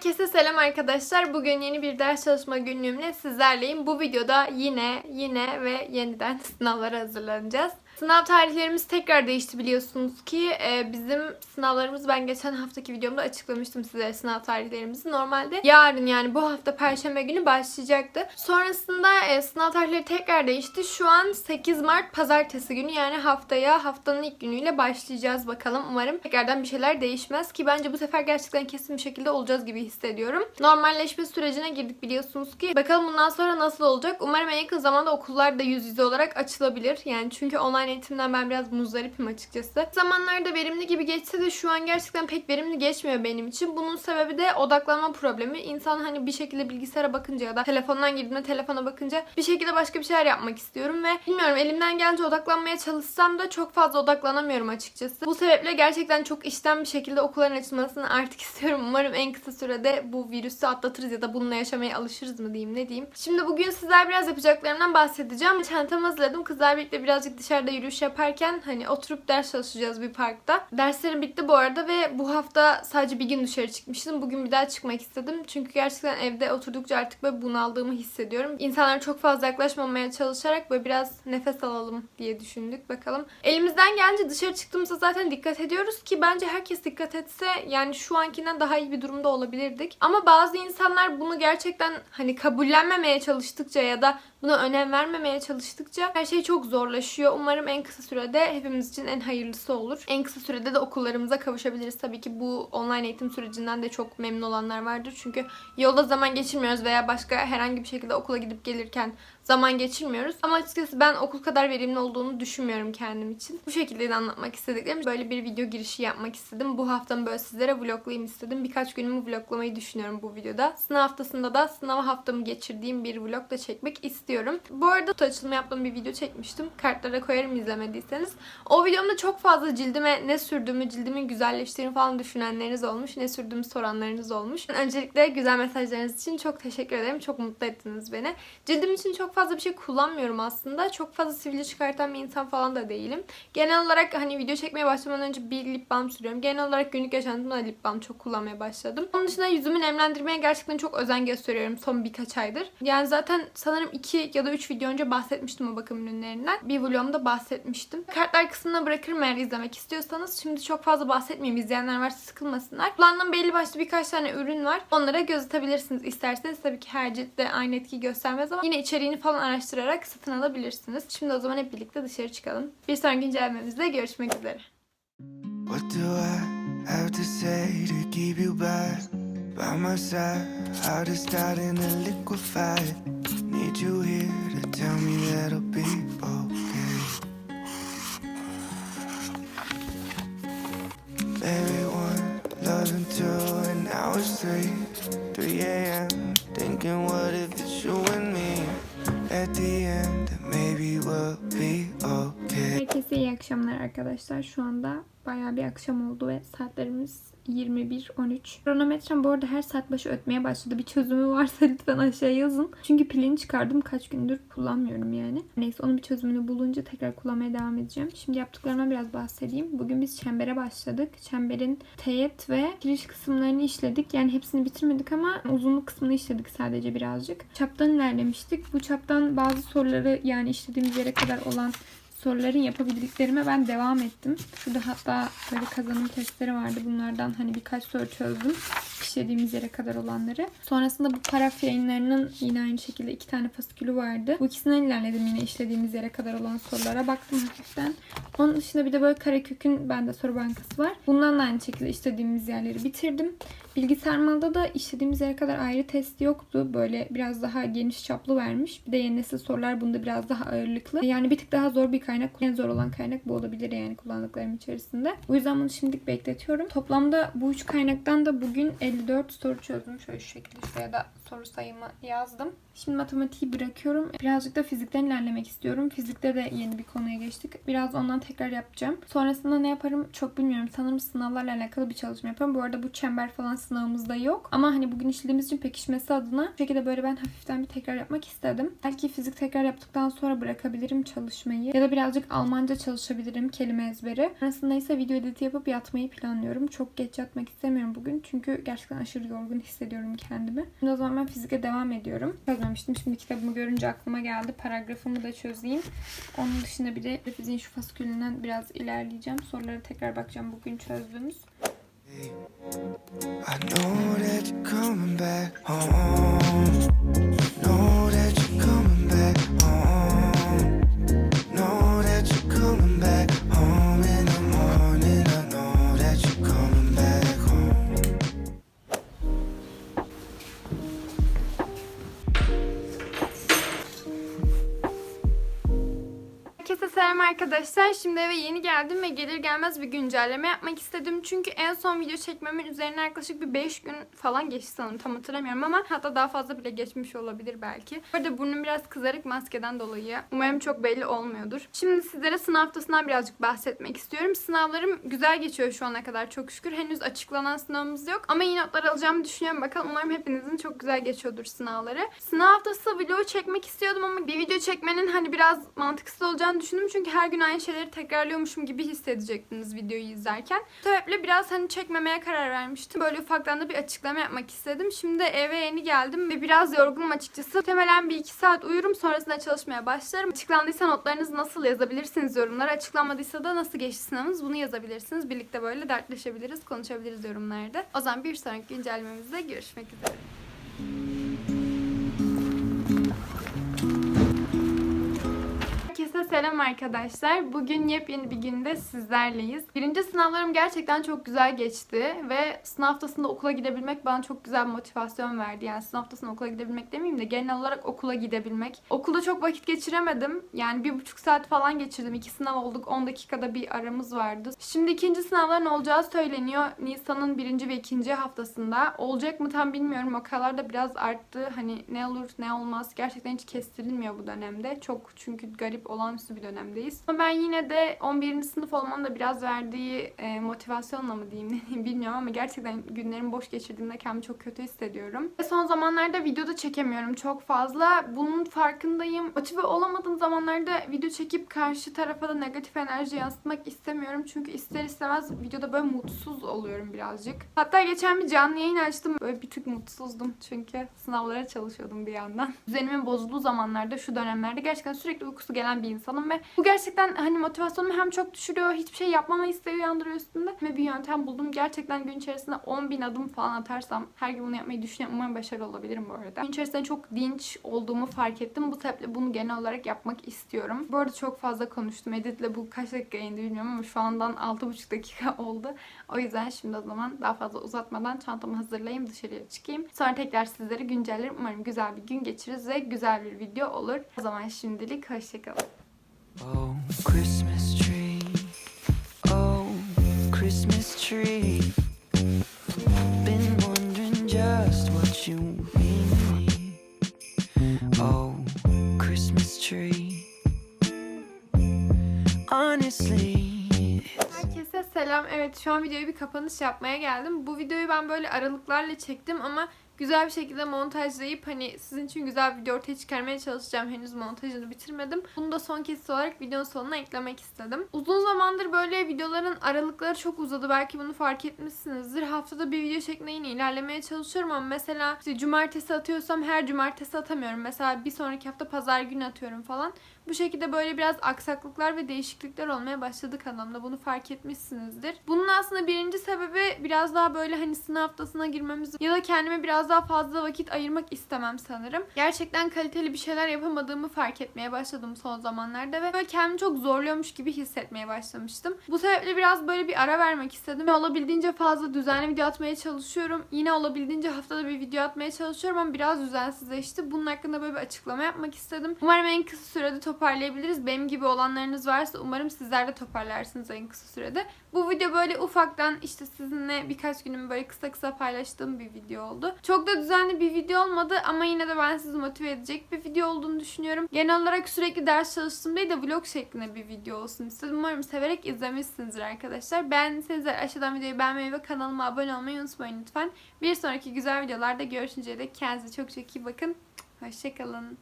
Herkese selam arkadaşlar. Bugün yeni bir ders çalışma günlüğümle sizlerleyim. Bu videoda yine, yine ve yeniden sınavlara hazırlanacağız. Sınav tarihlerimiz tekrar değişti biliyorsunuz ki. Ee, bizim sınavlarımız ben geçen haftaki videomda açıklamıştım size sınav tarihlerimizi. Normalde yarın yani bu hafta perşembe günü başlayacaktı. Sonrasında e, sınav tarihleri tekrar değişti. Şu an 8 Mart pazartesi günü yani haftaya haftanın ilk günüyle başlayacağız bakalım. Umarım tekrardan bir şeyler değişmez ki bence bu sefer gerçekten kesin bir şekilde olacağız gibi hissediyorum. Normalleşme sürecine girdik biliyorsunuz ki. Bakalım bundan sonra nasıl olacak? Umarım en yakın zamanda okullar da yüz yüze olarak açılabilir. Yani çünkü online eğitimden ben biraz muzdaripim açıkçası. Zamanlarda verimli gibi geçse de şu an gerçekten pek verimli geçmiyor benim için. Bunun sebebi de odaklanma problemi. İnsan hani bir şekilde bilgisayara bakınca ya da telefondan girdiğimde telefona bakınca bir şekilde başka bir şeyler yapmak istiyorum ve bilmiyorum elimden gelince odaklanmaya çalışsam da çok fazla odaklanamıyorum açıkçası. Bu sebeple gerçekten çok işten bir şekilde okulların açılmasını artık istiyorum. Umarım en kısa sürede bu virüsü atlatırız ya da bununla yaşamaya alışırız mı diyeyim ne diyeyim. Şimdi bugün sizler biraz yapacaklarımdan bahsedeceğim. Çantamı hazırladım. Kızlar birlikte birazcık dışarıda yürüyüş yaparken hani oturup ders çalışacağız bir parkta. Derslerim bitti bu arada ve bu hafta sadece bir gün dışarı çıkmıştım. Bugün bir daha çıkmak istedim. Çünkü gerçekten evde oturdukça artık böyle bunaldığımı hissediyorum. İnsanlara çok fazla yaklaşmamaya çalışarak böyle biraz nefes alalım diye düşündük. Bakalım. Elimizden gelince dışarı çıktığımızda zaten dikkat ediyoruz ki bence herkes dikkat etse yani şu ankinden daha iyi bir durumda olabilirdik. Ama bazı insanlar bunu gerçekten hani kabullenmemeye çalıştıkça ya da buna önem vermemeye çalıştıkça her şey çok zorlaşıyor. Umarım en kısa sürede hepimiz için en hayırlısı olur. En kısa sürede de okullarımıza kavuşabiliriz. Tabii ki bu online eğitim sürecinden de çok memnun olanlar vardır. Çünkü yolda zaman geçirmiyoruz veya başka herhangi bir şekilde okula gidip gelirken zaman geçirmiyoruz. Ama açıkçası ben okul kadar verimli olduğunu düşünmüyorum kendim için. Bu şekilde de anlatmak istediklerim. Böyle bir video girişi yapmak istedim. Bu haftamı böyle sizlere vloglayayım istedim. Birkaç günümü vloglamayı düşünüyorum bu videoda. Sınav haftasında da sınav haftamı geçirdiğim bir vlog da çekmek istiyorum. Bu arada kutu açılımı yaptığım bir video çekmiştim. Kartlara koyarım izlemediyseniz. O videomda çok fazla cildime ne sürdüğümü, cildimin güzelleştiğini falan düşünenleriniz olmuş. Ne sürdüğümü soranlarınız olmuş. Öncelikle güzel mesajlarınız için çok teşekkür ederim. Çok mutlu ettiniz beni. Cildim için çok fazla bir şey kullanmıyorum aslında. Çok fazla sivilce çıkartan bir insan falan da değilim. Genel olarak hani video çekmeye başlamadan önce bir lip balm sürüyorum. Genel olarak günlük yaşantımda da lip balm çok kullanmaya başladım. Onun dışında yüzümü nemlendirmeye gerçekten çok özen gösteriyorum son birkaç aydır. Yani zaten sanırım 2 ya da 3 video önce bahsetmiştim o bakım ürünlerinden. Bir vlogumda bahsetmiştim. Kartlar kısmına bırakırım eğer izlemek istiyorsanız. Şimdi çok fazla bahsetmeyeyim. İzleyenler varsa sıkılmasınlar. Kullandığım belli başlı birkaç tane ürün var. Onlara göz atabilirsiniz isterseniz. Tabii ki her ciltte aynı etki göstermez ama yine içeriğini falan araştırarak satın alabilirsiniz. Şimdi o zaman hep birlikte dışarı çıkalım. Bir sonraki incelememizde görüşmek üzere. What do I have to say to keep you back by my side? Heart is starting to liquefy. Need you here to tell me that I'll be okay. Baby, one, loving two, and now it's three, 3 a.m. Thinking, what At the end, maybe we'll be. Herkese iyi akşamlar arkadaşlar. Şu anda bayağı bir akşam oldu ve saatlerimiz 21.13. Kronometrem bu arada her saat başı ötmeye başladı. Bir çözümü varsa lütfen aşağıya yazın. Çünkü pilini çıkardım. Kaç gündür kullanmıyorum yani. Neyse onun bir çözümünü bulunca tekrar kullanmaya devam edeceğim. Şimdi yaptıklarımdan biraz bahsedeyim. Bugün biz çembere başladık. Çemberin teğet ve giriş kısımlarını işledik. Yani hepsini bitirmedik ama uzunluk kısmını işledik sadece birazcık. Çaptan ilerlemiştik. Bu çaptan bazı soruları yani işlediğimiz yere kadar olan soruların yapabildiklerime ben devam ettim. Şurada hatta böyle kazanım testleri vardı. Bunlardan hani birkaç soru çözdüm. İşlediğimiz yere kadar olanları. Sonrasında bu paraf yayınlarının yine aynı şekilde iki tane fasikülü vardı. Bu ikisinden ilerledim yine işlediğimiz yere kadar olan sorulara. Baktım hafiften. Onun dışında bir de böyle karekökün bende soru bankası var. Bundan da aynı şekilde işlediğimiz yerleri bitirdim. Bilgi sarmalda da işlediğimiz yere kadar ayrı test yoktu. Böyle biraz daha geniş çaplı vermiş. Bir de yeni nesil sorular bunda biraz daha ağırlıklı. Yani bir tık daha zor bir kaynak. En zor olan kaynak bu olabilir yani kullandıklarım içerisinde. O yüzden bunu şimdilik bekletiyorum. Toplamda bu üç kaynaktan da bugün 54 soru çözdüm. Şöyle şu şekilde şuraya da soru sayımı yazdım. Şimdi matematiği bırakıyorum. Birazcık da fizikten ilerlemek istiyorum. Fizikte de yeni bir konuya geçtik. Biraz ondan tekrar yapacağım. Sonrasında ne yaparım çok bilmiyorum. Sanırım sınavlarla alakalı bir çalışma yaparım. Bu arada bu çember falan sınavımızda yok. Ama hani bugün işlediğimiz için pekişmesi adına bu şekilde böyle ben hafiften bir tekrar yapmak istedim. Belki fizik tekrar yaptıktan sonra bırakabilirim çalışmayı. Ya da birazcık Almanca çalışabilirim kelime ezberi. Sonrasında ise video editi yapıp yatmayı planlıyorum. Çok geç yatmak istemiyorum bugün. Çünkü gerçekten aşırı yorgun hissediyorum kendimi. Şimdi o zaman ben fizike devam ediyorum. Çözmemiştim. Şimdi kitabımı görünce aklıma geldi. Paragrafımı da çözeyim. Onun dışında bir de fiziğin şu faskülünden biraz ilerleyeceğim. Sorulara tekrar bakacağım bugün çözdüğümüz. I know that you're coming back home. Arkadaşlar. Şimdi eve yeni geldim ve gelir gelmez bir güncelleme yapmak istedim. Çünkü en son video çekmemin üzerine yaklaşık bir 5 gün falan geçti sanırım. Tam hatırlamıyorum ama hatta daha fazla bile geçmiş olabilir belki. Bu arada burnum biraz kızarık maskeden dolayı. Umarım çok belli olmuyordur. Şimdi sizlere sınav haftasından birazcık bahsetmek istiyorum. Sınavlarım güzel geçiyor şu ana kadar çok şükür. Henüz açıklanan sınavımız yok. Ama iyi notlar alacağımı düşünüyorum. Bakalım umarım hepinizin çok güzel geçiyordur sınavları. Sınav haftası video çekmek istiyordum ama bir video çekmenin hani biraz mantıksız olacağını düşündüm. Çünkü her gün aynı şeyleri tekrarlıyormuşum gibi hissedecektiniz videoyu izlerken. Bu sebeple biraz hani çekmemeye karar vermiştim. Böyle ufaktan da bir açıklama yapmak istedim. Şimdi eve yeni geldim ve biraz yorgunum açıkçası. Muhtemelen bir iki saat uyurum sonrasında çalışmaya başlarım. Açıklandıysa notlarınızı nasıl yazabilirsiniz yorumlara. Açıklanmadıysa da nasıl geçti sınavınız bunu yazabilirsiniz. Birlikte böyle dertleşebiliriz, konuşabiliriz yorumlarda. O zaman bir sonraki güncellememizde görüşmek üzere. Selam arkadaşlar. Bugün yepyeni bir günde sizlerleyiz. Birinci sınavlarım gerçekten çok güzel geçti ve sınav haftasında okula gidebilmek bana çok güzel bir motivasyon verdi. Yani sınav haftasında okula gidebilmek demeyeyim de genel olarak okula gidebilmek. Okulda çok vakit geçiremedim. Yani bir buçuk saat falan geçirdim. İki sınav olduk. 10 dakikada bir aramız vardı. Şimdi ikinci sınavların olacağı söyleniyor. Nisan'ın birinci ve ikinci haftasında. Olacak mı tam bilmiyorum. Vakalar da biraz arttı. Hani ne olur ne olmaz. Gerçekten hiç kestirilmiyor bu dönemde. Çok çünkü garip olağanüstü bir dönemdeyiz. Ama ben yine de 11. sınıf olmanın da biraz verdiği e, motivasyonla mı diyeyim ne diyeyim bilmiyorum ama gerçekten günlerimi boş geçirdiğimde kendimi çok kötü hissediyorum. Ve son zamanlarda video da çekemiyorum çok fazla. Bunun farkındayım. Motive olamadığım zamanlarda video çekip karşı tarafa da negatif enerji yansıtmak istemiyorum. Çünkü ister istemez videoda böyle mutsuz oluyorum birazcık. Hatta geçen bir canlı yayın açtım. Böyle bir tık mutsuzdum. Çünkü sınavlara çalışıyordum bir yandan. Düzenimin bozulduğu zamanlarda şu dönemlerde gerçekten sürekli uykusu gelen bir insanım ve bu gerçekten hani motivasyonumu hem çok düşürüyor, hiçbir şey yapmama isteği uyandırıyor üstünde. Ve bir yöntem buldum. Gerçekten gün içerisinde 10 bin adım falan atarsam her gün bunu yapmayı düşünüyorum. Umarım başarılı olabilirim bu arada. Gün içerisinde çok dinç olduğumu fark ettim. Bu sebeple bunu genel olarak yapmak istiyorum. Bu arada çok fazla konuştum. Edit'le bu kaç dakika indi bilmiyorum ama şu andan 6,5 dakika oldu. O yüzden şimdi o zaman daha fazla uzatmadan çantamı hazırlayayım dışarıya çıkayım. Sonra tekrar sizleri güncellerim. Umarım güzel bir gün geçiririz ve güzel bir video olur. O zaman şimdilik hoşçakalın. Herkese selam. Evet şu an videoya bir kapanış yapmaya geldim. Bu videoyu ben böyle aralıklarla çektim ama güzel bir şekilde montajlayıp hani sizin için güzel bir video ortaya çıkarmaya çalışacağım. Henüz montajını bitirmedim. Bunu da son kesit olarak videonun sonuna eklemek istedim. Uzun zamandır böyle videoların aralıkları çok uzadı. Belki bunu fark etmişsinizdir. Haftada bir video şeklinde yine ilerlemeye çalışıyorum ama mesela işte cumartesi atıyorsam her cumartesi atamıyorum. Mesela bir sonraki hafta pazar günü atıyorum falan. Bu şekilde böyle biraz aksaklıklar ve değişiklikler olmaya başladı kanalımda. Bunu fark etmişsinizdir. Bunun aslında birinci sebebi biraz daha böyle hani sınav haftasına girmemiz ya da kendime biraz daha fazla vakit ayırmak istemem sanırım. Gerçekten kaliteli bir şeyler yapamadığımı fark etmeye başladım son zamanlarda ve böyle kendimi çok zorluyormuş gibi hissetmeye başlamıştım. Bu sebeple biraz böyle bir ara vermek istedim. Olabildiğince fazla düzenli video atmaya çalışıyorum. Yine olabildiğince haftada bir video atmaya çalışıyorum ama biraz düzensizleşti. Bunun hakkında böyle bir açıklama yapmak istedim. Umarım en kısa sürede toparlayabiliriz. Benim gibi olanlarınız varsa umarım sizler de toparlarsınız en kısa sürede. Bu video böyle ufaktan işte sizinle birkaç günümü böyle kısa kısa paylaştığım bir video oldu. Çok da düzenli bir video olmadı ama yine de ben sizi motive edecek bir video olduğunu düşünüyorum. Genel olarak sürekli ders çalıştım değil de vlog şeklinde bir video olsun istedim. Umarım severek izlemişsinizdir arkadaşlar. Beğendiyseniz aşağıdan videoyu beğenmeyi ve kanalıma abone olmayı unutmayın lütfen. Bir sonraki güzel videolarda görüşünceye dek kendinize çok çok iyi bakın. Hoşçakalın.